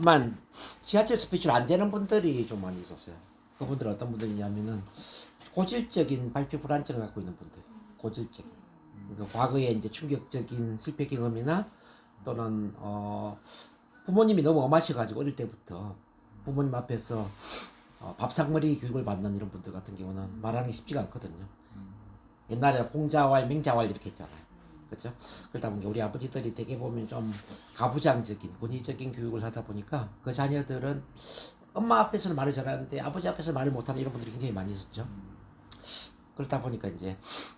만 지하철 스피치로 안 되는 분들이 좀 많이 있었어요. 그분들은 어떤 분들이냐면은 고질적인 발표 불안증을 갖고 있는 분들, 고질적인. 그러니까 과거에 이제 충격적인 실패 경험이나 또는 어 부모님이 너무 엄하셔가지고 어릴 때부터 부모님 앞에서 어, 밥상머리 교육을 받는 이런 분들 같은 경우는 말하는 게 쉽지가 않거든요. 옛날에 공자왈, 맹자왈 이렇게 했잖아요. 그렇죠? 그러다 보니까 우리 아버지들이 되게 보면 좀 가부장적인 권위적인 교육을 하다 보니까 그 자녀들은 엄마 앞에서는 말을 잘하는데 아버지 앞에서 말을 못하는 이런 분들이 굉장히 많이 있었죠. 그렇다 보니까 이제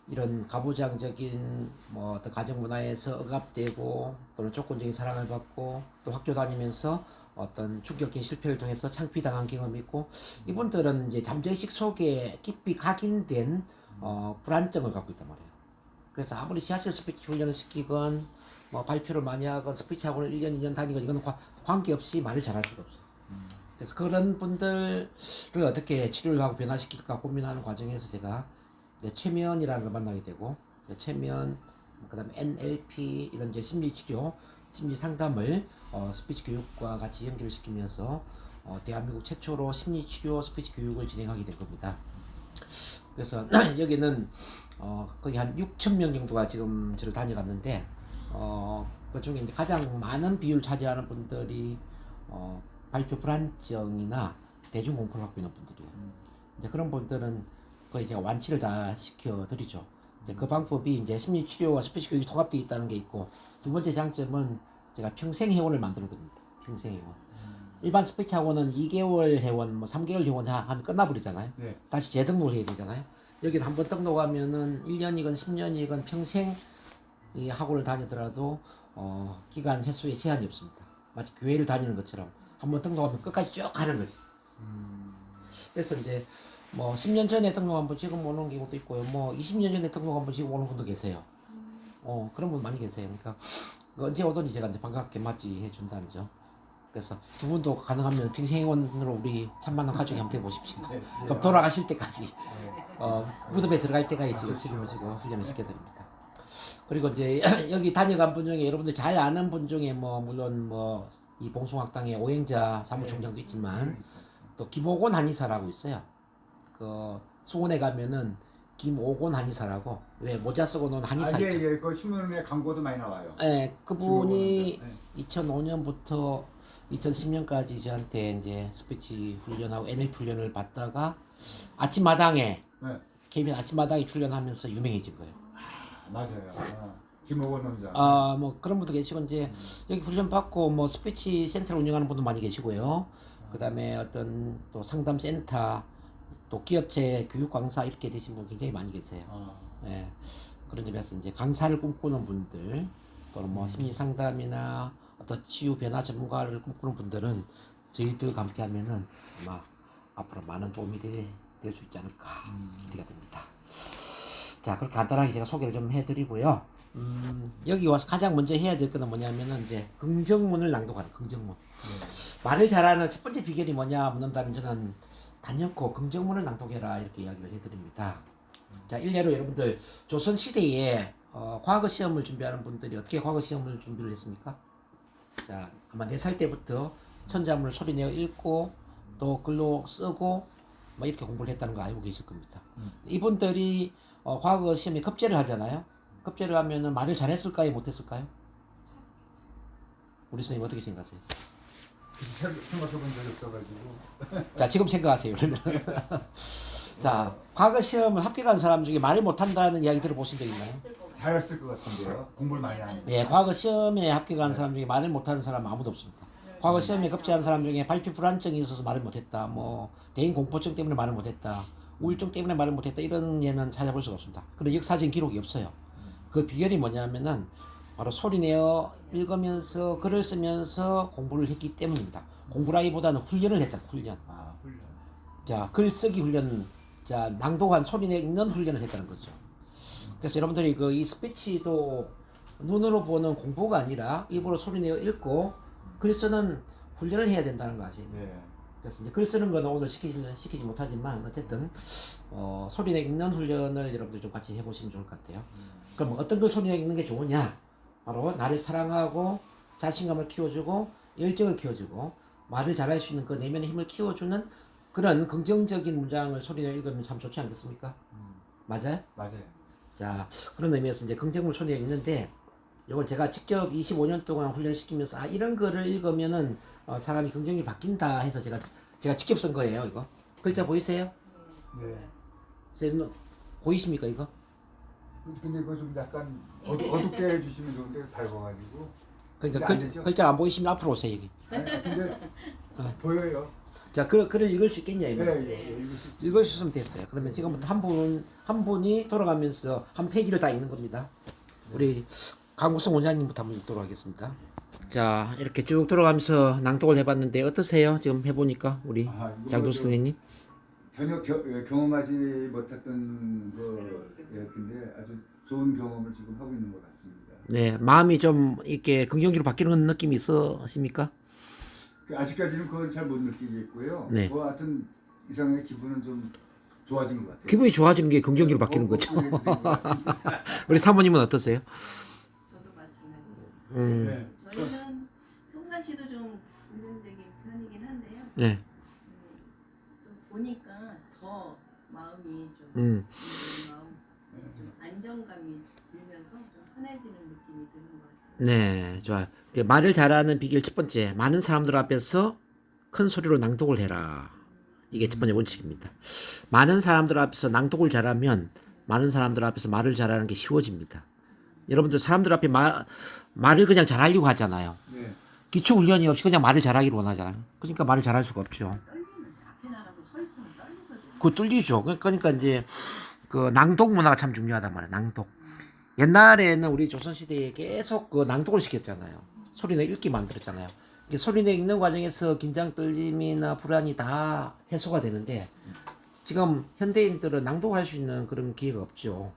이런 가부장적인 뭐 어떤 가정 문화에서 억압되고 또는 조건적인 사랑을 받고 또 학교 다니면서 어떤 충격적인 실패를 통해서 창피당한 경험이 있고 이분들은 이제 잠재의식 속에 깊이 각인된 어, 불안증을 갖고 있단 말이에요. 그래서 아무리 지하철 스피치 훈련을 시키건 뭐 발표를 많이 하건 스피치 학원을 1년 2년 다니건 과- 관계없이 말을 잘할 수가 없어요. 그래서 그런 분들을 어떻게 치료를 하고 변화시킬까 고민하는 과정에서 제가 최면이라는 걸 만나게 되고 최면 그다음에 NLP 이런 이제 심리 치료 심리 상담을 어, 스피치 교육과 같이 연결을 시키면서 어, 대한민국 최초로 심리 치료 스피치 교육을 진행하게 된 겁니다. 그래서 여기는 어, 거의 한 6천 명 정도가 지금 저를 다녀갔는데 어, 그 중에 이제 가장 많은 비율 차지하는 분들이 어, 발표 불안증이나 대중 공포를 갖고 있는 분들이에요. 이제 그런 분들은 거의 제가 완치를 다 시켜드리죠. 이제 그 방법이 이제 심리 치료와 스피치 교육이 통합되어 있다는 게 있고 두 번째 장점은 제가 평생 회원을 만들어 드립니다. 평생 회원. 일반 스피치 학원은 2개월 회원, 뭐 3개월 회원 하- 하면 끝나버리잖아요. 네. 다시 재등록을 해야 되잖아요. 여기도 한번 등록하면은 1년이건 10년이건 평생 이 학원을 다니더라도 어, 기간 횟수에 제한이 없습니다. 마치 교회를 다니는 것처럼 한번 등록하면 끝까지 쭉 가는 거지. 그래서 이제 뭐 10년 전에 등록한 분 지금 오는 경우도 있고요. 뭐 20년 전에 등록한 분 지금 오는 분도 계세요. 어, 그런 분 많이 계세요. 그러니까 그 언제 오든지 제가 이제 반갑게 맞이해 준다는죠. 그래서 두 분도 가능하면 평생원으로 우리 참만한 가족이 한번 돼보십시오. 네. 그럼 돌아가실 때까지 어, 무덤에 들어갈 때까지 지금 책임지고 훈련을 시켜드립니다. 그리고 이제 여기 다녀간 분 중에 여러분들 잘 아는 분 중에 뭐 물론 뭐 이 봉송학당의 오행자 사무총장도 있지만 또 김오곤 한의사라고 있어요. 그 수원에 가면은 김오곤 한의사라고 왜 모자 쓰고 노는 한의사 아, 예, 있죠. 예. 그 신문에 광고도 많이 나와요. 예, 그분이 김오곤 2005년부터 2010년까지 저한테 이제 스피치 훈련하고 NLP 훈련을 받다가 아침마당에 네. KBS 아침마당에 출연하면서 유명해진 거예요. 맞아요. 아, 김호건 남자. 아, 뭐 그런 분도 계시고 이제 여기 훈련 받고 뭐 스피치 센터를 운영하는 분도 많이 계시고요. 그다음에 어떤 또 상담 센터, 또 기업체 교육 강사 이렇게 되신 분 굉장히 많이 계세요. 아, 예. 그런 점에서 이제 강사를 꿈꾸는 분들 또는 뭐 심리 상담이나 어떤 치유 변화 전문가를 꿈꾸는 분들은 저희들과 함께 하면은 아마 앞으로 많은 도움이 될 수 있지 않을까 기대가 됩니다. 자, 그렇게 간단하게 제가 소개를 좀 해드리고요. 음, 여기 와서 가장 먼저 해야 될 거는 뭐냐면은 이제 긍정문을 낭독하는 긍정문. 말을 잘하는 첫 번째 비결이 뭐냐 묻는다면 저는 단연코 긍정문을 낭독해라 이렇게 이야기를 해드립니다. 자, 일례로 여러분들 조선 시대에 어, 과거 시험을 준비하는 분들이 어떻게 과거 시험을 준비를 했습니까? 자, 아마 네살 때부터 천자문을 소리내어 읽고 또 글로 쓰고 뭐 이렇게 공부를 했다는 거 알고 계실 겁니다. 이분들이 어, 과거 시험에 급제를 하잖아요. 급제를 하면은 말을 잘했을까요, 못했을까요? 우리 선생님 어떻게 생각하세요? 생각해본 적이 없어가지고. 자, 지금 생각하세요. 그러면 자, 과거 시험을 합격한 사람 중에 말을 못한다는 이야기 들어보신 적 있나요? 잘했을 것 같은데요. 공부를 많이 하는데. 예, 과거 시험에 합격한 사람 중에 말을 못하는 사람 은 아무도 없습니다. 과거 시험에 급제한 사람 중에 발표 불안증이 있어서 말을 못했다, 뭐 대인 공포증 때문에 말을 못했다, 우울증 때문에 말을 못했다 이런 예는 찾아볼 수가 없습니다. 그런 역사적인 기록이 없어요. 그 비결이 뭐냐면은 바로 소리내어 읽으면서 글을 쓰면서 공부를 했기 때문입니다. 공부라기보다는 훈련을 했다, 훈련. 아, 훈련. 자, 글쓰기 훈련, 자, 낭독한 소리내 읽는 훈련을 했다는 거죠. 그래서 여러분들이 그 이 스피치도 눈으로 보는 공부가 아니라 입으로 소리 내어 읽고 글 쓰는 훈련을 해야 된다는 거 아시죠? 네. 그래서 이제 글 쓰는 거는 오늘 시키지, 시키지 못하지만 어쨌든 어, 소리 내 읽는 훈련을 여러분들 좀 같이 해보시면 좋을 것 같아요. 그럼 어떤 걸 소리 내 읽는 게 좋으냐? 바로 나를 사랑하고 자신감을 키워주고 열정을 키워주고 말을 잘할 수 있는 그 내면의 힘을 키워주는 그런 긍정적인 문장을 소리내어 읽으면 참 좋지 않겠습니까? 맞아요? 맞아요. 자 그런 의미에서 이제 긍정물 소리가 있는데 이걸 제가 직접 25년 동안 훈련시키면서 아 이런 거를 읽으면은 어, 사람이 긍정이 바뀐다 해서 제가 제가 직접 쓴 거예요 이거 글자 보이세요? 네. 쌤 보이십니까 이거? 근데 그거 좀 약간 어두, 어둡게 해주시면 좋은데 밝아가지고. 그러니까 안 글? 글자 안 보이시면 앞으로 오세요 여기 아니, 근데 어. 보여요. 자 글, 글을 읽을 수 있겠냐 예, 이거 예, 예. 읽을 수 있어요. 읽을 수 있으면 됐어요 그러면 지금부터 한 분 한 분이 돌아가면서 한 페이지를 다 읽는 겁니다 우리 강국성 원장님부터 한번 읽도록 하겠습니다 자 이렇게 쭉 돌아가면서 낭독을 해봤는데 어떠세요 지금 해보니까 우리 아, 이거 장도 좀 선생님 전혀 겨, 예, 경험하지 못했던 거였는데 아주 좋은 경험을 지금 하고 있는 것 같습니다. 네 마음이 좀 이렇게 긍정적으로 바뀌는 느낌이 있으십니까? 그 아직까지는 그건 잘못 느끼겠고요. 네. 뭐 하여튼 이상하게 기분은 좀 좋아진 것 같아요. 기분이 좋아지는 게 긍정적으로 바뀌는 어, 거죠 어, 네, 그런 것 같습니다. 우리 사모님은 어떠세요? 저도 마찬가지로. 음, 네. 저희는 평상시도 좀 긍정적인 편이긴 한데요. 네, 좀 보니까 더 마음이 좀, 음, 마음, 좀 안정감이 들면서 좀 편해지는 느낌이 드는 것 같아요. 네, 좋아요. 이제 말을 잘하는 비결 첫 번째, 많은 사람들 앞에서 큰 소리로 낭독을 해라. 이게 첫 번째 원칙입니다. 많은 사람들 앞에서 낭독을 잘하면 많은 사람들 앞에서 말을 잘하는 게 쉬워집니다. 여러분들 사람들 앞에 말 말을 그냥 잘하려고 하잖아요. 네. 기초 훈련이 없이 그냥 말을 잘하기를 원하잖아요. 그러니까 말을 잘할 수가 없죠. 떨리거든요. 그 뚫리죠. 그- 그러니까 이제 그 낭독 문화가 참 중요하단 말이에요. 낭독. 옛날에는 우리 조선 시대에 계속 그 낭독을 시켰잖아요. 소리내 읽기 만들었잖아요. 소리내 읽는 과정에서 긴장 떨림이나 불안이 다 해소가 되는데 지금 현대인들은 낭독할 수 있는 그런 기회가 없죠.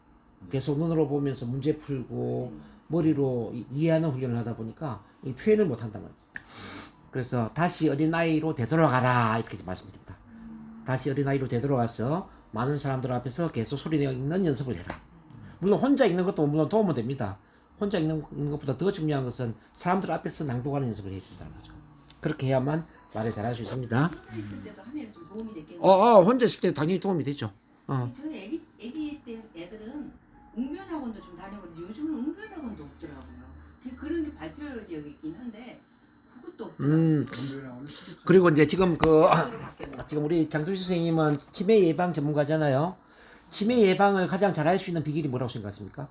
계속 눈으로 보면서 문제 풀고 머리로 이- 이해하는 훈련을 하다 보니까 이 표현을 못 한단 말이죠. 그래서 다시 어린아이로 되돌아가라 이렇게 말씀드립니다. 다시 어린아이로 되돌아가서 많은 사람들 앞에서 계속 소리내어 읽는 연습을 해라. 물론 혼자 읽는 것도 물론 도움은 됩니다. 혼자 읽는, 읽는 것보다 더 중요한 것은 사람들 앞에서 낭독하는 연습을 해야 된다는 거죠. 그렇게 해야만 말을 잘할 수 있습니다. 혼자 있을 때도 하면 좀 도움이 됐겠네요. 어, 어 혼자 있을 때 당연히 도움이 되죠. 어. 저희 애기, 애기 때 애들은 웅변학원도 좀 다녀보는데 요즘은 웅변학원도 없더라고요. 그, 그런 게 발표력이 있긴 한데 그것도 없더라고요. 음. 그리고 이제 지금 그 지금 우리 장도시 선생님은 치매 예방 전문가잖아요. 치매 예방을 가장 잘할 수 있는 비결이 뭐라고 생각하십니까?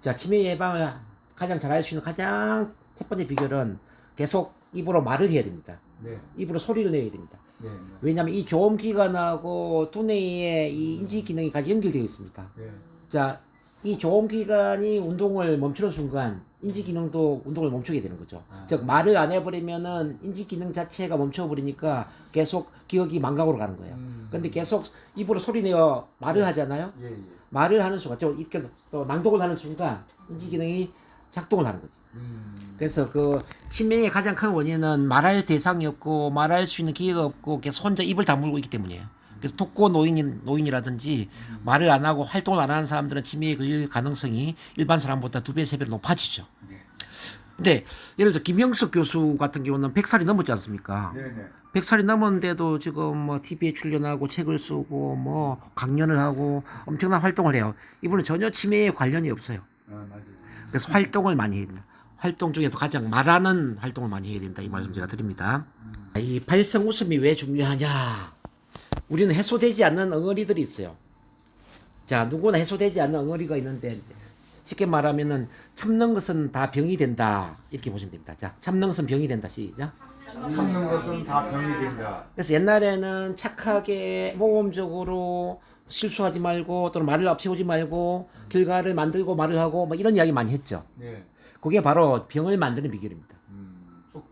자, 치매 예방을 가장 잘할 수 있는 가장 첫 번째 비결은 계속 입으로 말을 해야 됩니다. 네. 입으로 소리를 내야 됩니다. 네. 왜냐하면 이 조음기관하고 두뇌의 이 인지 기능이 같이 연결되어 있습니다. 네. 자, 이 조음기관이 운동을 멈추는 순간 인지 기능도 운동을 멈추게 되는 거죠. 아. 즉 말을 안 해버리면은 인지 기능 자체가 멈춰버리니까 계속 기억이 망각으로 가는 거예요. 음. 근데 계속 입으로 소리 내어 말을 하잖아요. 예, 예. 말을 하는 순간, 또 이렇게 또 낭독을 하는 순간 인지 기능이 작동을 하는 거지. 음. 그래서 그 치매의 가장 큰 원인은 말할 대상이 없고 말할 수 있는 기회가 없고 계속 혼자 입을 다물고 있기 때문이에요. 그래서 독거 노인 노인이라든지 말을 안 하고 활동을 안 하는 사람들은 치매에 걸릴 가능성이 일반 사람보다 두 배, 세 배로 높아지죠. 네. 근데 예를 들어 김영석 교수 같은 경우는 100살이 넘었지 않습니까? 네, 네. 100살이 넘었는데도 지금 뭐 TV에 출연하고 책을 쓰고 뭐 강연을 하고 엄청난 활동을 해요. 이분은 전혀 치매에 관련이 없어요. 아, 맞아요. 그래서 활동을 많이 해야 됩니다. 활동 중에서 가장 말하는 활동을 많이 해야 된다 이 말씀 제가 드립니다. 이 발성 웃음이 왜 중요하냐? 우리는 해소되지 않는 엉어리들이 있어요. 자 누구나 해소되지 않는 엉어리가 있는데 쉽게 말하면은 참는 것은 다 병이 된다 이렇게 보시면 됩니다. 자 참는 것은 병이 된다 시작. 참는 것은 다 병이 된다. 그래서 옛날에는 착하게 모범적으로 실수하지 말고 또는 말을 앞세우지 말고 결과를 만들고 말을 하고 뭐 이런 이야기 많이 했죠. 네. 그게 바로 병을 만드는 비결입니다. 음, 속.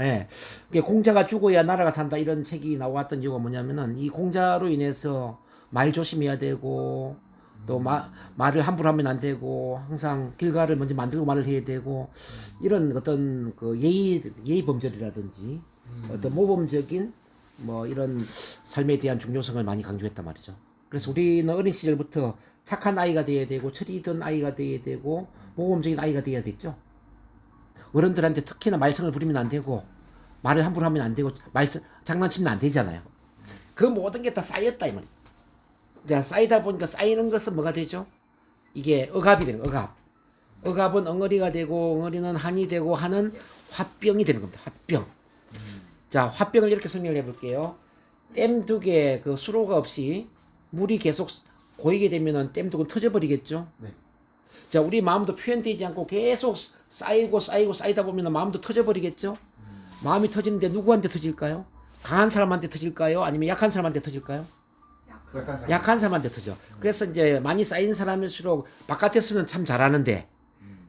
예. 그게 공자가 죽어야 나라가 산다 이런 책이 나왔던 이유가 뭐냐면은 이 공자로 인해서 말 조심해야 되고 또 마, 말을 함부로 하면 안 되고 항상 결과를 먼저 만들고 말을 해야 되고 이런 어떤 그 예의 예의 범절이라든지 어떤 모범적인 뭐 이런 삶에 대한 중요성을 많이 강조했단 말이죠. 그래서 우리는 어린 시절부터 착한 아이가 돼야 되고 철이 든 아이가 돼야 되고 모범적인 아이가 돼야 됐죠. 어른들한테 특히나 말썽을 부리면 안 되고 말을 함부로 하면 안 되고 말 장난치면 안 되잖아요. 그 모든 게 다 쌓였다 이 말이에 요. 자 쌓이다 보니까 쌓이는 것은 뭐가 되죠? 이게 억압이 되는 거예요, 억압. 억압은 엉어리가 되고 엉어리는 한이 되고 한은 화병이 되는 겁니다. 화병. 자 화병을 이렇게 설명을 해볼게요. 댐 두 개 그 수로가 없이 물이 계속 고이게 되면은 댐두개 터져버리겠죠. 네. 자 우리 마음도 표현되지 않고 계속 쌓이고 쌓이고 쌓이다 보면 마음도 터져버리겠죠. 마음이 터지는데 누구한테 터질까요? 강한 사람한테 터질까요? 아니면 약한 사람한테 터질까요? 약간 사- 약한 사람한테 터져. 그래서 이제 많이 쌓인 사람일수록 바깥에서는 참 잘하는데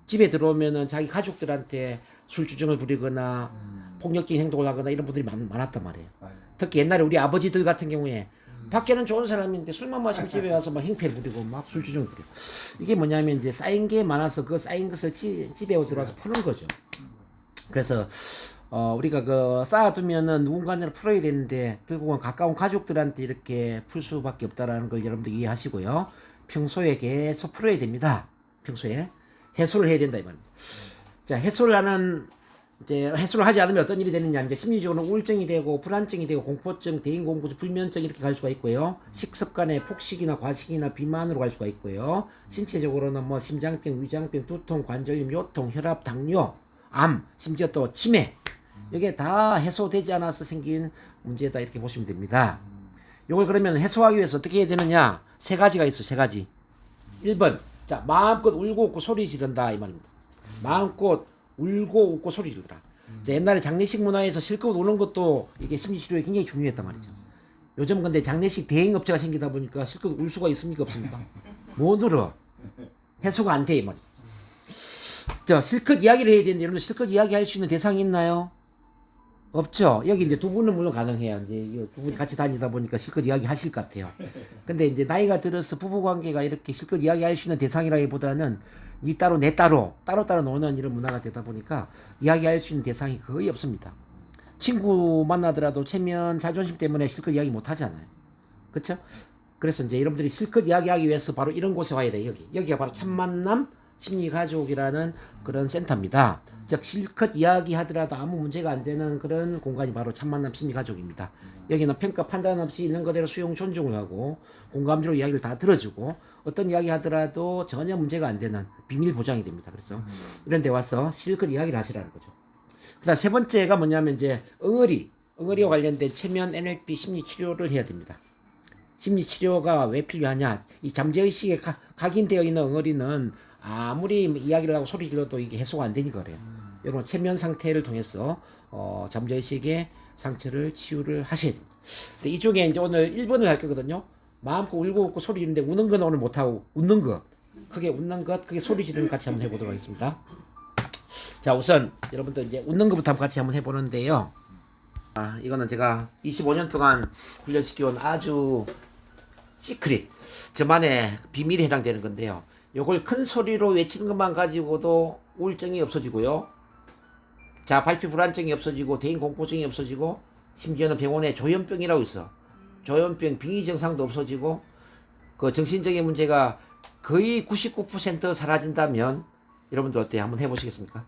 집에 들어오면은 자기 가족들한테 술주정을 부리거나 폭력적인 행동을 하거나 이런 분들이 많, 많았단 말이에요. 아, 특히 옛날에 우리 아버지들 같은 경우에 밖에는 좋은 사람인데 술만 마시고 집에 와서 막 행패를 부리고 막 술주정을 부리고. 이게 뭐냐면 이제 쌓인 게 많아서 그 쌓인 것을 지, 집에 들어와서 푸는 거죠. 그래서 어, 우리가 그 쌓아두면은 누군가한테 풀어야 되는데 결국은 가까운 가족들한테 이렇게 풀 수밖에 없다라는 걸 여러분들 이해하시고요. 평소에 계속 풀어야 됩니다. 평소에 해소를 해야 된다 이 말입니다. 자 해소를 하는 이제 해소를 하지 않으면 어떤 일이 되느냐 이제 심리적으로 우울증이 되고 불안증이 되고 공포증, 대인공포증, 불면증 이렇게 갈 수가 있고요. 식습관에 폭식이나 과식이나 비만으로 갈 수가 있고요. 신체적으로는 뭐 심장병, 위장병, 두통, 관절염, 요통, 혈압, 당뇨, 암, 심지어 또 치매 이게 다 해소되지 않아서 생긴 문제다 이렇게 보시면 됩니다. 요걸 그러면 해소하기 위해서 어떻게 해야 되느냐? 세 가지가 있어, 세 가지. 1번. 자, 마음껏 울고 웃고 소리 지른다 이 말입니다. 마음껏 울고 웃고 소리 지르라. 자, 옛날에 장례식 문화에서 실컷 우는 것도 이게 심리 치료에 굉장히 중요했단 말이죠. 요즘 근데 장례식 대행 업체가 생기다 보니까 실컷 울 수가 있습니까 없습니까? 못 울어. 해소가 안 돼 이 말이죠. 자, 실컷 이야기를 해야 되는데 여러분 실컷 이야기할 수 있는 대상이 있나요? 없죠. 여기 이제 두 분은 물론 가능해요. 이제 이두 분이 같이 다니다 보니까 실컷 이야기 하실 것 같아요. 근데 이제 나이가 들어서 부부 관계가 이렇게 실컷 이야기 할 수 있는 대상이라기보다는 니 따로 내 따로 따로 따로 노는 이런 문화가 되다 보니까 이야기 할 수 있는 대상이 거의 없습니다. 친구 만나더라도 체면 자존심 때문에 실컷 이야기 못 하잖아요. 그렇죠? 그래서 이제 여러분들이 실컷 이야기하기 위해서 바로 이런 곳에 와야 돼요. 여기. 여기가 바로 참만남 심리가족이라는 그런 센터입니다. 즉 실컷 이야기하더라도 아무 문제가 안 되는 그런 공간이 바로 참만남 심리가족입니다. 여기는 평가 판단 없이 있는 그대로 수용 존중을 하고 공감대로 이야기를 다 들어주고 어떤 이야기 하더라도 전혀 문제가 안 되는 비밀 보장이 됩니다. 그래서 이런 데 와서 실컷 이야기를 하시라는 거죠. 그다음 세 번째가 뭐냐면 이제 응어리, 응어리와 관련된 체면 NLP 심리 치료를 해야 됩니다. 심리 치료가 왜 필요하냐? 이 잠재의식에 가, 각인되어 있는 엉어리는 아무리 이야기를 하고 소리 질러도 이게 해소가 안 되니까 그래요. 여러분 체면 상태를 통해서 어, 잠재의식의 상처를 치유를 됩니다. 근데 이 중에 이제 오늘 1번을 할 거거든요. 마음껏 울고 웃고 소리 지르는데 우는 건 오늘 못하고 웃는 거. 크게 웃는 것, 크게 소리 지르는 것 같이 한번 해보도록 하겠습니다. 자 우선 여러분들 이제 웃는 것부터 한번 같이 한번 해보는데요. 아 이거는 제가 25년 동안 훈련시켜온 아주 시크릿 저만의 비밀에 해당되는 건데요. 요걸 큰 소리로 외치는 것만 가지고도 우울증이 없어지고요. 자 발표 불안증이 없어지고 대인 공포증이 없어지고 심지어는 병원에 조현병이라고 있어. 조현병 빙의 증상도 없어지고 그 정신적인 문제가 거의 99% 사라진다면 여러분들 어때요? 한번 해보시겠습니까?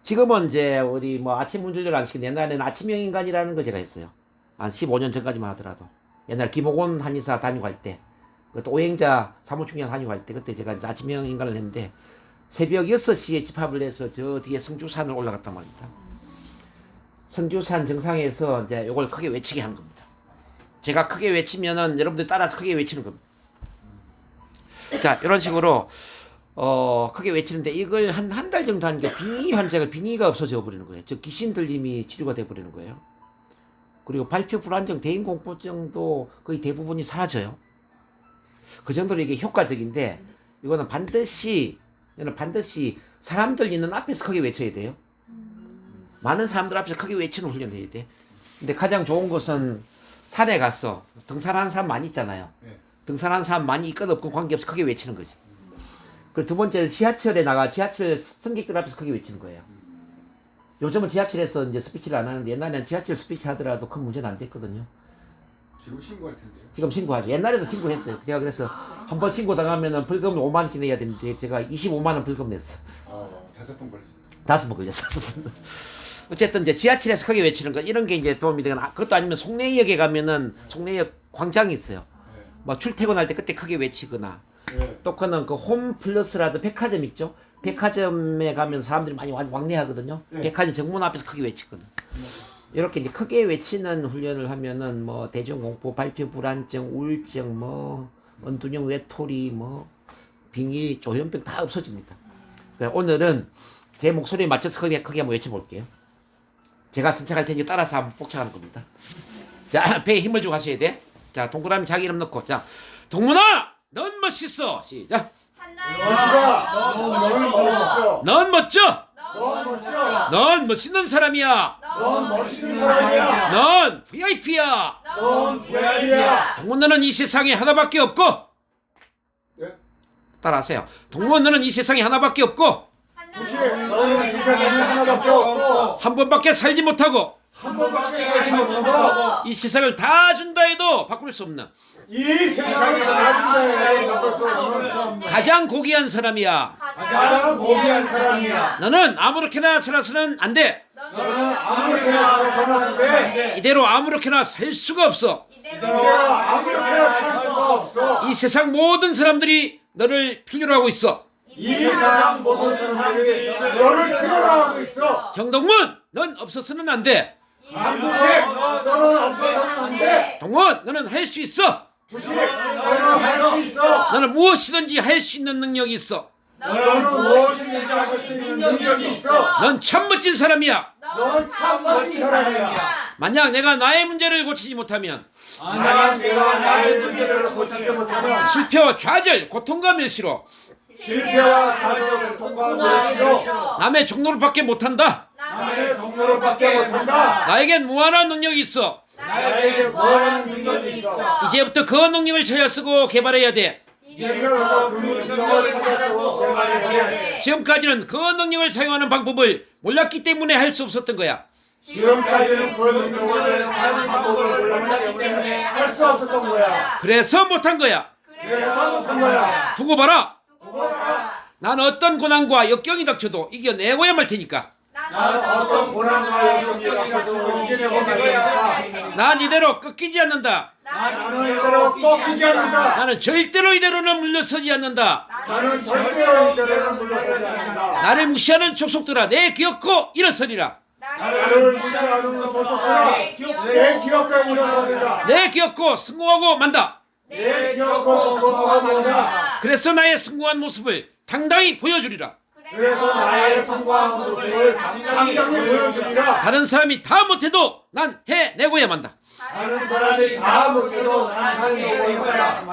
지금은 이제 우리 뭐 아침 문질러를 안 시키는 옛날에는 아침형 인간이라는 거 제가 했어요. 한 15년 전까지만 하더라도 옛날 김호곤 한의사 다니고 할 때, 그또 오행자 사무총장 할때 그때 제가 아침형 인간을 했는데 새벽 6시에 집합을 해서 저 뒤에 성주산을 올라갔단 말입니다. 성주산 정상에서 이제 요걸 크게 외치게 하는 겁니다. 제가 크게 외치면은 여러분들 따라서 크게 외치는 겁니다. 자, 이런 식으로 어 크게 외치는데 이걸 한 한 달 정도 하니까 빙의 환자가 빙의가 없어져 버리는 거예요. 즉 귀신 들림이 치료가 돼 버리는 거예요. 그리고 발표 불안정, 대인 공포증도 거의 대부분이 사라져요. 그 정도로 이게 효과적인데 이거는 반드시 이거는 반드시 사람들 있는 앞에서 크게 외쳐야 돼요. 많은 사람들 앞에서 크게 외치는 훈련을 해야 돼. 근데 가장 좋은 것은 산에 가서 등산하는 사람 많이 있잖아요. 네. 등산하는 사람 많이 있건 없건 관계없이 크게 외치는 거지. 그리고 두 번째는 지하철에 나가 지하철 승객들 앞에서 크게 외치는 거예요. 요즘은 지하철에서 이제 스피치를 안 하는데 옛날에는 지하철 스피치 하더라도 큰 문제는 안 됐거든요. 지금 신고할 텐데요. 지금 신고하죠. 옛날에도 신고했어요. 제가 그래서 한 번 신고 당하면 벌금 5만 원씩 내야 되는데 제가 25만 원 벌금 냈어. 아, 다섯 번 걸리죠. 다섯 번 걸렸어. 다섯 번. 어쨌든 이제 지하철에서 크게 외치는 거 이런 게 이제 도움이 되거나 아, 그것도 아니면 송내역에 가면은 송내역 광장이 있어요. 막 출퇴근할 때 그때 크게 외치거나 네. 또 그는 그 홈 플러스라도 백화점 있죠. 백화점에 가면 사람들이 많이 왕- 왕래하거든요. 네. 백화점 정문 앞에서 크게 외치거든. 이렇게 이제 크게 외치는 훈련을 하면은 뭐 대중공포, 발표 불안증, 우울증, 뭐 언두형 외톨이, 뭐 빙의, 조현병 다 없어집니다. 그러니까 오늘은 제 목소리에 맞춰서 크게 크게 한번 외쳐볼게요. 제가 선착할 테니 따라서 한번 복창하는 겁니다. 자, 배에 힘을 주고 하셔야 돼. 자, 동그라미 자기 이름 넣고. 자, 동문아! 넌 멋있어! 시작! 멋있다. 너 너는 멋있어. 넌 멋져! 넌 멋져. 넌 멋있는 사람이야! 넌 멋있는 사람이야. 넌 VIP야! 넌 VIP야. 동문 너는 이 세상에 하나밖에 없고! 네? 따라하세요. 동문 너는 이 세상에 하나밖에 없고! 혹시 너는 세상에 하나밖에 없고 한 번밖에 살지 못하고! 한 번밖에 살지 못해서 이 세상을 다 준다 해도 바꿀 수 없는 이 세상을 나중에 바꿀 수 없는 가장 고귀한 사람이야. 가장 고귀한 사람이야. 너는 아무렇게나 살아서는 안 돼. 너는 아무렇게나 살았는데 이대로 아무렇게나 살 수가 없어. 내가 아무렇게나 살 수가 없어. 이 세상 모든 사람들이 너를 필요로 하고 있어. 이 세상 모든 사람들이 너를 필요로 하고 있어. 정동문, 넌 없어서는 안 돼. 장두식 너는 없어서는 안 돼. 동원, 너는 할 수 있어. 두식 너는 할 수 있어. 너는 무엇이든지 할 수 있는 능력이 있어. 너는 무엇이든지 할 수 있는 능력이 있어. 넌 참 멋진 사람이야. 넌 참 멋진 사람이야. 만약 내가 나의 문제를 고치지 못하면 만약 내가 나의 문제를 고치지 못하면 실패와 좌절, 고통과 멸시로 실패와 좌절을 통과하고 남의 종로를 밖에 못한다. 나의 동료로밖에 못한다. 나에겐 무한한 능력이 있어. 나에게 무한한 능력이 있어. 이제부터 그 능력을 찾아 쓰고 개발해야 돼. 그. 지금까지는 그 능력을 사용하는 방법을 몰랐기 때문에 할 수 없었던 거야. 지금까지는 그 능력을 사용 방법을 몰랐기 때문에 할 수 없었던 거야. 그래서 못한 거야. 그래서 못한 거야. 두고 봐라. 두고 봐라. 난 어떤 고난과 역경이 닥쳐도 이겨내고야 말 테니까. 난 어떤 고난과 역경이 닥쳐도 이겨내고 말이야. 난 이대로 꺾이지 않는다. 나는 이대로 꺾이지 않는다. 나는 절대로 이대로는 물러서지 않는다. 나는 절대로 이대로는 물러서지 않는다. 나를 무시하는 족속들아 내 기억코 일어서리라. 나를 무시하는 조속들아 내 기억과 일어서리라. 내 기억코 승고하고 만다. 내 기억과 성공하고 만다. 그래서 나의 승고한 모습을 당당히 보여주리라. 그래서 나의 성공한 모습을 당당히 보여주리라. 다른 사람이 다 못해도 난 해내고야 만다. 다른 사람이 다 못해도 난 살려고 거야.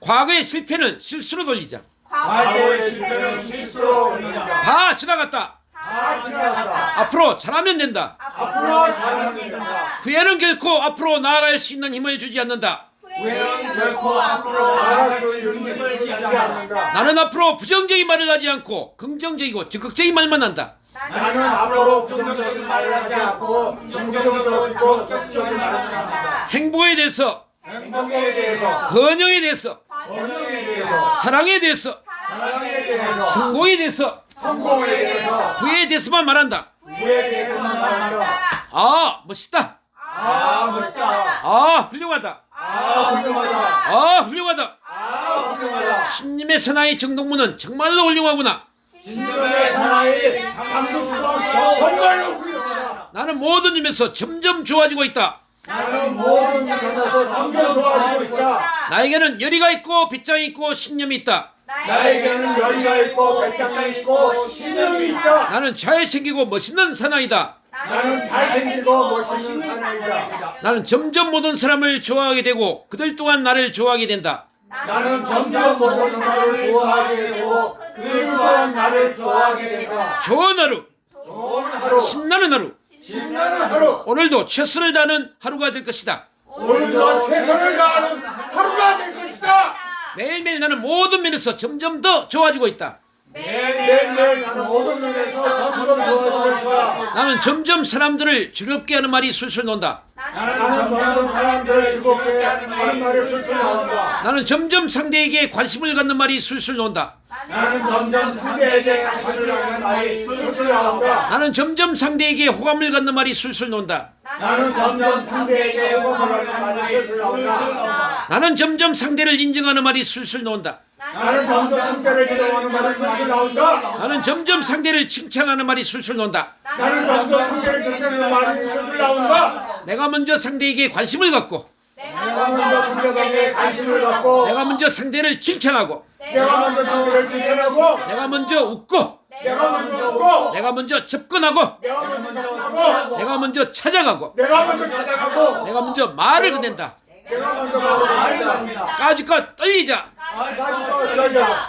과거의 실패는 실수로 돌리자. 과거의 실패는 실수로 올리자. 다 지나갔다. 다 지나갔다. 앞으로 잘하면 된다. 앞으로 잘하면 된다. 후회는 결코 앞으로 나아갈 수 있는 힘을 주지 않는다. 후회는 결코 앞으로 있는 힘을 주지 않는다. 나는 앞으로 부정적인 말을 하지 않고 긍정적이고 적극적인 말만 한다. 나는 앞으로 긍정적인 말을 하지 않고 긍정적이고 적극적인 말을 한다. 행복에 대해서, 행복에 대해서, 번영에 대해서, 번영에 대해서, 사랑에 대해서, 사랑에 대해서, 성공에 대해서, 성공에 대해서, 부에 대해서만 말한다. 후회에 대해서만 말한다. 아, 멋있다. 아 멋있다. 아, 훌륭하다. 아 훌륭하다. 아, 훌륭하다. 아 훌륭하다. 신님의 사나이 정동무는 정말로 훌륭하구나. 신들의 사나이 강동수가 정말로 훌륭하다. 나는 모든 점에서 점점 좋아지고 있다. 나는 모든 점에서 점점 좋아지고 있다. 나에게는 열의가 있고 빗장이 있고 신념이 있다. 나에게는 열의가 있고 배짱이 있고 신념이 있다. 나는 잘생기고 멋있는 사나이다. 나는 잘생기고 멋있는 사나이다. 나는 점점 모든 사람을 좋아하게 되고 그들 또한 나를 좋아하게 된다. 나는 점점 모든 사람을 좋아하게 되고 그들 또한 나를 좋아하게 된다. 좋은 하루, 좋은 하루, 신나는 하루, 신나는 하루, 오늘도 최선을 다하는 하루가 될 것이다. 오늘도 최선을 다하는 하루가 될 것이다. 매일매일 나는 모든 면에서 점점 더 좋아지고 있다. 나는 모든 면에서 점점 좋아질 거야. 나는 점점 사람들을 즐겁게 하는 말이 술술 논다. 나는 점점 사람들을 즐겁게 하는 말이 술술 나온다. 나는 점점 상대에게 관심을 갖는 말이 술술 논다. 나는 점점 상대에게 관심을 갖는 말이 술술 나온다. 나는 점점 상대에게 호감을 갖는 말이 술술 논다. 나는 점점 상대에게 호감을 갖는 말이 술술 나온다. 나는 점점 상대를 인정하는 말이 술술 논다. 나는 점점 상대를 기도하는 말이 술술 나온다. 나는 점점 상대를 칭찬하는 말이 술술 논다. 나는 점점 상대를 칭찬하는 말이 술술 나온다. 내가 먼저 상대에게 관심을 갖고 내가 먼저 상대방에 관심을 갖고 내가 먼저 상대를 칭찬하고 내가 먼저 상대를 칭찬하고 내가 먼저 웃고 내가 먼저 웃고 내가 먼저 접근하고 내가 먼저 접하고 내가 먼저 찾아가고 내가 먼저 찾아가고 내가 먼저 말을 건넨다. 내가 먼저 말을 합니다. 까짓것 떨리자.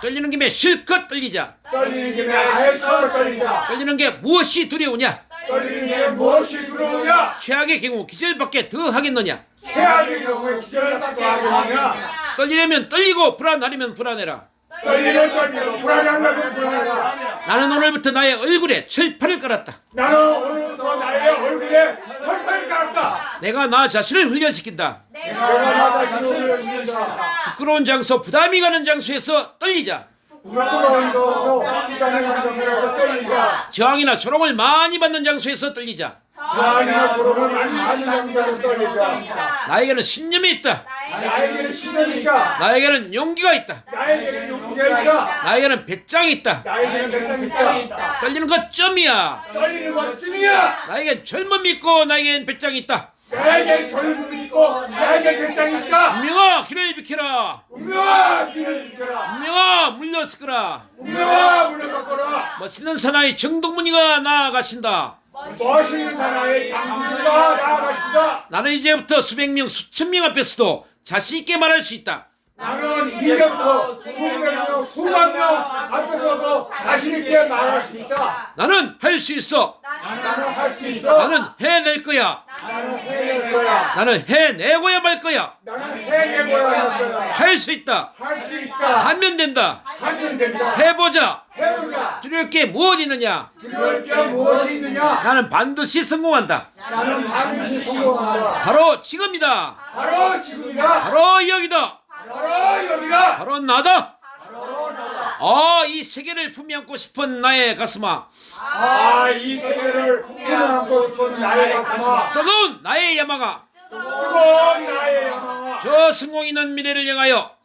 떨리는 김에 실컷 떨리자. 떨리는 김에 아예서 떨리자. 떨리는 게 무엇이 두려우냐? 떨리는 게 무엇이 두려우냐? 최악의 경우 기절밖에 더 하겠느냐? 최악의 경우에 기절밖에 하느냐? 떨리려면 떨리고 불안하려면 불안해라. 떨리는 떨리고 불안하면 불안하다. 나는 오늘부터 나의 얼굴에 철판을 깔았다. 나는 오늘부터 나의 얼굴에 철판을 깔았다. 내가 나 자신을 훈련시킨다. 내가 나 자신을 열심히다. 부끄러운 장소, 부담이 가는 장소에서 떨리자. 저항이나 조롱을 많이 받는 장소에서 떨리자. 저항이나 부러움을 많이 받는 장소로 떨리자. 나에게는 신념이 있다. 나에게는 신념이 있다. 나에게는 용기가 있다. 나에게는 용기가 있다. 나에게는 배짱이 있다. 나에게는 배짱이 있다. 떨리는 것 점이야. 떨리는 것쯤이야. 나에겐 젊음이 있고 나에겐 배짱이 있다. 나에게 젊음이 있고 나에게 배짱이 있다. 운명아 길을 비켜라. 운명아 길을 비켜라. 운명아 물러서거라. 운명아 꺾어라. 멋있는 사나이 정동문이가 나아가신다. 멋있는 사나이 장수가 나아가신다. 나는 이제부터 수백 명, 수천 명 앞에서도 자신 있게 말할 수 있다. 나는 이제부터 수백 명, 수만 명 앞에서도 자신 있게 말할 수 있다. 나는 할 수 있어. 나는 할 수 있어. 나는 해낼 거야. 나는 해낼 거야. 나는 해내고야 말 거야. 나는 해내고야 할 거야. 할 수 있다. 할 수 있다. 하면 된다. 하면 된다. 해보자. 해보자. 두려울 게 무엇 있느냐? 두려울 게 무엇이 있느냐? 나는 반드시 성공한다. 나는 반드시 성공한다. 바로 지금이다. 바로 지금이다. 바로 여기다. 바로 여기다. 바로 나다. 아, 이 세계를 품에 안고 싶은 나의 가슴아. 아, 이 세계를 품어안고 싶은 나의 가슴아. 뜨거운 나의 야망아. 뜨거운 나의 야망아. 저 성공 있는 미래를 향하여.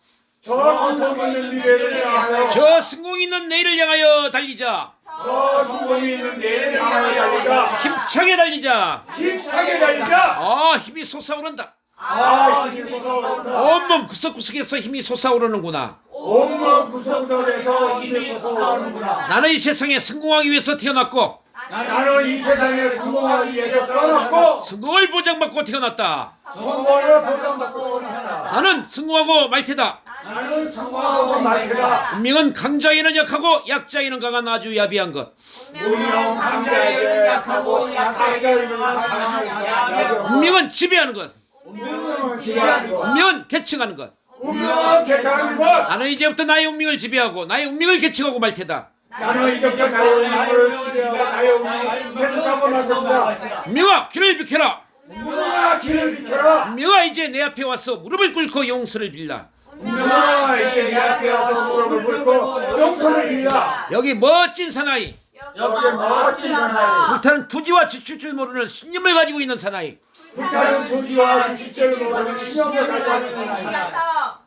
저 성공 있는 미래를 향하여. 저 성공 있는 내일을 향하여 달리자. 저 성공이 있는 내일을 향하여 달리자. 힘차게 달리자. 힘차게 달리자. 아, 힘이 솟아오른다. 아, 힘이 솟아오른다. 온몸 구석구석에서 힘이 솟아오르는구나. 온몸 구석구석에서 힘이 솟아오르는구나. 나는 이 세상에 성공하기 위해서 태어났고 나는 이 세상에 성공하기 위해서 떠났고 성공을 보장받고 태어났다. 성공을 보장받고 태어났다. 나는 성공하고 말 테다. 나는 성공하고 말이다. 운명은 강자에는 약하고 약자에는 강한 아주 야비한 것. 운명 강자에게 약하고 약자에게는 강하고 운명은 지배하는 것. 운명은 지배하는 것. 운명은 개척하는 것. 운명은 개척하는 것. 나는 이제부터 나의 운명을 지배하고 나의 운명을 개척하고 말 테다. 나는 이렇게 나의 운명을 지배하고 나의 운명을 개척하고 말 것이다. 운명아 길을 비켜라. 운명아 길을 비켜라. 운명아 이제 내 앞에 와서 무릎을 꿇고 용서를 빌라. 운명아 이제 내 앞에 와서 무릎을 꿇고 용서를 빌라. 여기 멋진 사나이. 여기에 멋진 사나이. 불타는 투지와 지칠 줄 모르는 신념을 가지고 있는 사나이. 불타는 조지와 지체를 모르는 신념을 있는 사나이.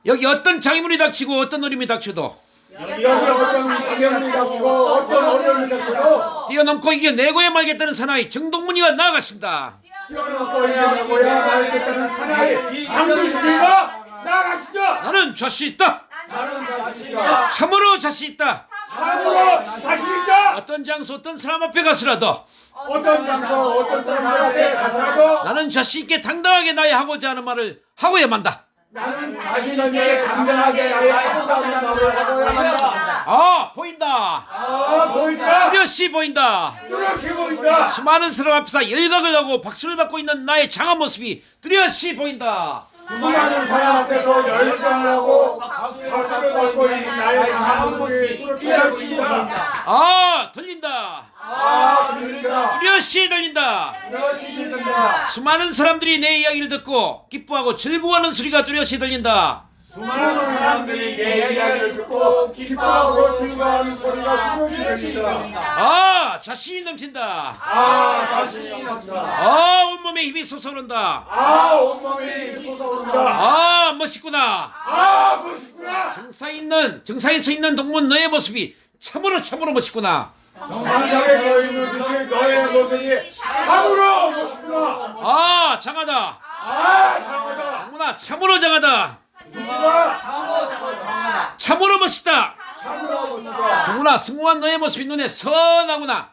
여기 어떤 장애물이 닥치고 어떤 어림이 닥쳐도 여기 어떤 장애물이 닥치고 어떤 어려움이 닥쳐도 뛰어넘고 이겨내고야 말겠다는 사나이 정동문이가 나아가신다. 뛰어넘고 이겨내고야 말겠다는 사나이 강물수리가 나가시죠. 나는 자신 있다. 나는 자신 있다. 참으로 자신 있다. 참으로 자신 있다. 어떤 장소 어떤 사람 앞에 가서라도 어떤 장소 어떤 사람 앞에 가서라도 나는 자신 있게 당당하게 나의 하고자 하는 말을 하고야 만다. 나는 자신에게 감당하게 나의 하고자 하는 말을 하고야 한다. 아 보인다. 아 보인다. 뚜렷이 보인다. 뚜렷이 보인다. 수많은 사람 앞에서 열각을 하고 박수를 받고 있는 나의 장한 모습이 뚜렷이 보인다. 수많은 사람 앞에서 열정을 하고 박수를 받고 있는 나의 강한 모습이 뚜렷이다. 아 들린다 아, 들린다. 뚜렷이 들린다 뚜렷이 들린다. 수많은 사람들이 내 이야기를 듣고 기뻐하고 즐거워하는 소리가 뚜렷이 들린다 수많은 사람들이 내 이야기를 듣고 기뻐하고 즐거워하는 소리가 뚜렷이 들린다. 아 자신이 넘친다 아, 자신이 넘친다. 아 온몸에 힘이 솟아오른다 아, 온몸이 솟아오른다. 아 멋있구나 아, 멋있구나. 정상 있는 정상에 서 있는 동문 너의 모습이 참으로 참으로 멋있구나 정상에 서 있는 듯이 너의 모습이 참으로 멋있구나. 아 장하다 아, 장하다. 동문아 참으로 장하다 멋있구나. 참으로 멋있다 참으로 멋있다. 동문아 승무한 너의 모습이 눈에 선하구나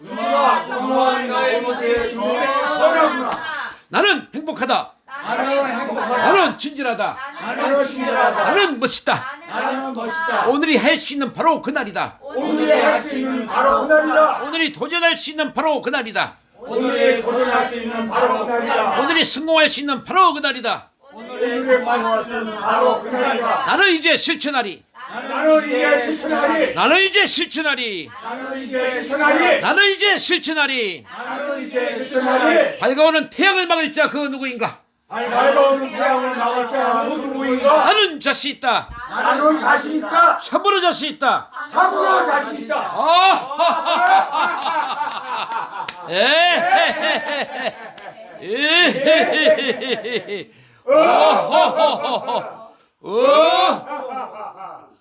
누가 공무원 나의 모습에 눈에 선하구나. 나는 행복하다 나는 행복하다. 나는 진실하다 나는 신실하다. 나는 멋있다 나는 멋있다. 오늘이 할 수 있는 바로 그날이다 오늘이 할 수 있는 바로 그날이다. 오늘이 도전할 수 있는 바로 그날이다 오늘이 도전할 수 있는 바로 그날이다. 오늘이 성공할 수 있는 바로 그날이다 오늘을 만날 수 있는 바로 그날이다. 나는 이제 실천하리 나는 이제 실천하리. 나는 이제 실천하리 나는 이제 실천하리. 나는 이제 실천하리 나는 이제 실천하리. 밝아오는 태양을 막을 자 그 누구인가 밝아오는 태양을 막을 자 누구인가? 나는 자신 있다. 나는 자신 있다. 참으로 자신 있다. 참으로 자신 있다. 아 에헤헤헤헤 에헤헤헤헤 어허허허허 어